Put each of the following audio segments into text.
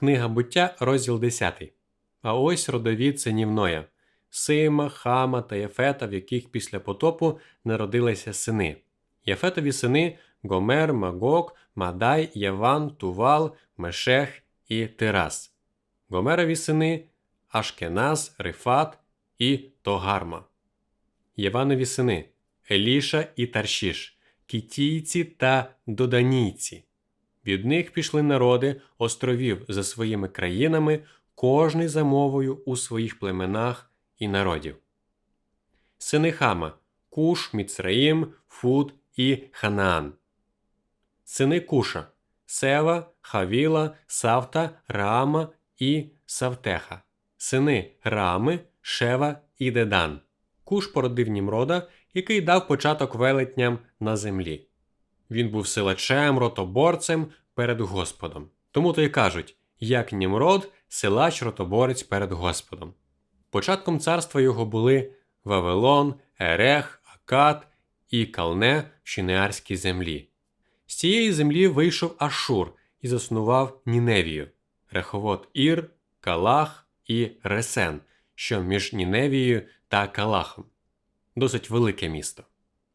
Книга буття, розділ 10. А ось родовід синів Ноя Сима, Хама та Єфета, в яких після потопу народилися сини. Єфетові сини Гомер, Магок, Мадай, Єван, Тувал, Мешех і Тирас. Гомерові сини Ашкеназ, Рифат і Тогарма. Єванові сини Еліша і Таршіш, кітійці та доданійці. Від них пішли народи островів за своїми країнами, кожний за мовою у своїх племенах і народів. Сини Хама Куш, Міцраїм, Фуд і Ханаан. Сини Куша Сева, Хавіла, Савта, Раама і Савтеха. Сини Рами, Шева і Дедан. Куш породив Німрода, який дав початок велетням на землі. Він був силачем, ротоборцем перед Господом. Тому то й кажуть, як Німрод, силач ротоборець перед Господом. Початком царства його були Вавилон, Ерех, Акад і Калне в Шинеарській землі. З цієї землі вийшов Ашур і заснував Ніневію, Реховод Ір, Калах і Ресен, що між Ніневією та Калахом. Досить велике місто.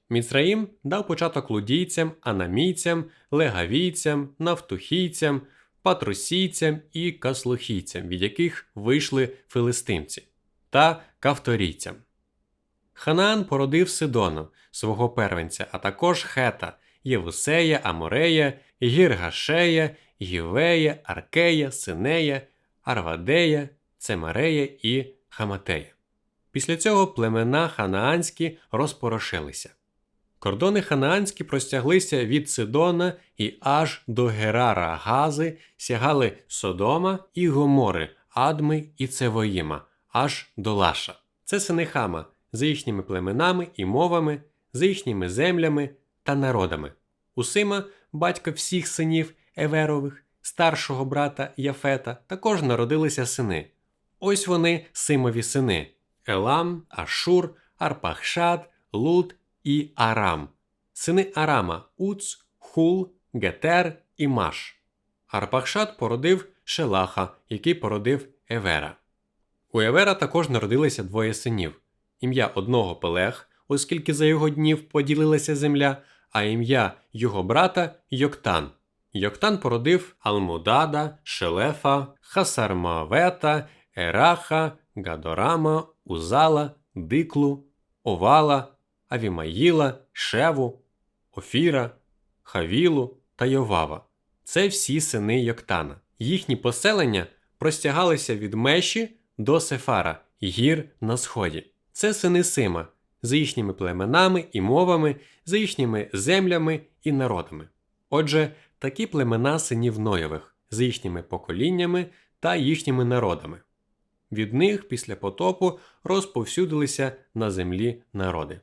Міцраїм дав початок лудійцям, анамійцям, легавійцям, нафтухійцям, патрусійцям і каслухійцям, від яких вийшли филистимці, та кавторійцям. Ханаан породив Сидону, свого первенця, а також Хета, Євусея, Аморея, Гіргашея, Гівея, Аркея, Синея, Арвадея, Цемарея і Хаматея. Після цього племена ханаанські розпорошилися. Кордони ханаанські простяглися від Сидона і аж до Герара Гази, сягали Содома і Гомори, Адми і Цевоїма, аж до Лаша. Це сини Хама за їхніми племенами і мовами, за їхніми землями та народами. У Сима, батька всіх синів Еверових, старшого брата Яфета, також народилися сини. Ось вони Симові сини Елам, Ашур, Арпахшад, Луд і Арам. Сини Арама Уц, Хул, Гетер і Маш. Арпахшад породив Шелаха, який породив Евера. У Евера також народилися двоє синів. Ім'я одного Пелех, оскільки за його днів поділилася земля, а ім'я його брата Йоктан. Йоктан породив Алмудада, Шелефа, Хасармавета, Ераха, Гадорама, Узала, Диклу, Овала, Авімаїла, Шеву, Офіра, Хавілу та Йовава. Це всі сини Йоктана. Їхні поселення простягалися від Меші до Сефара, гір на сході. Це сини Сима, за їхніми племенами і мовами, за їхніми землями і народами. Отже, такі племена синів Ноєвих, за їхніми поколіннями та їхніми народами. Від них після потопу розповсюдилися на землі народи.